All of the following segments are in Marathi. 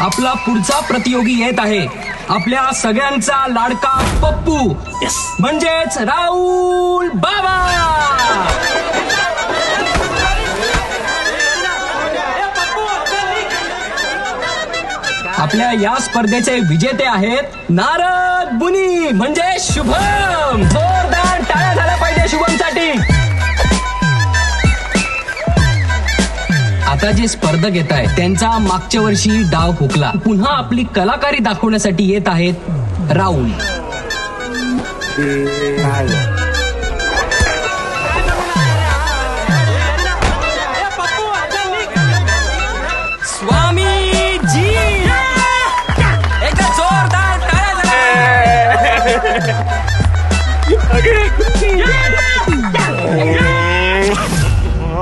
आपला पुढचा प्रतियोगी येत आहे. आपल्या सगळ्यांचा लाडका पप्पू. म्हणजेच राहुल बाबा. आपल्या या स्पर्धेचे विजेते आहेत नारद बुनी म्हणजे शुभम. जोरदार आता जे स्पर्धक येत आहेत त्यांचा मागच्या वर्षी डाव हुकला पुन्हा आपली कलाकारी दाखवण्यासाठी येत आहेत राहुल. स्वामी जी एकदा जोरदार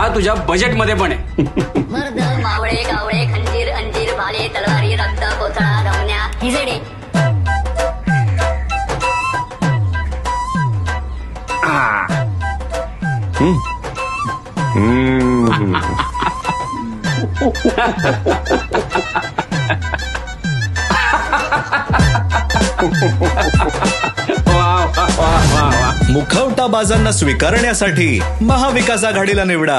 हा तुझ्या बजेटमध्ये पण आहे. मर्द मावळे गावळे खंजीर अंजीर भाले तलवारी रक्त कोथळा रमण्या हिजडे मुखवटा बाजांना स्वीकारण्यासाठी महाविकास आघाडीला निवडा.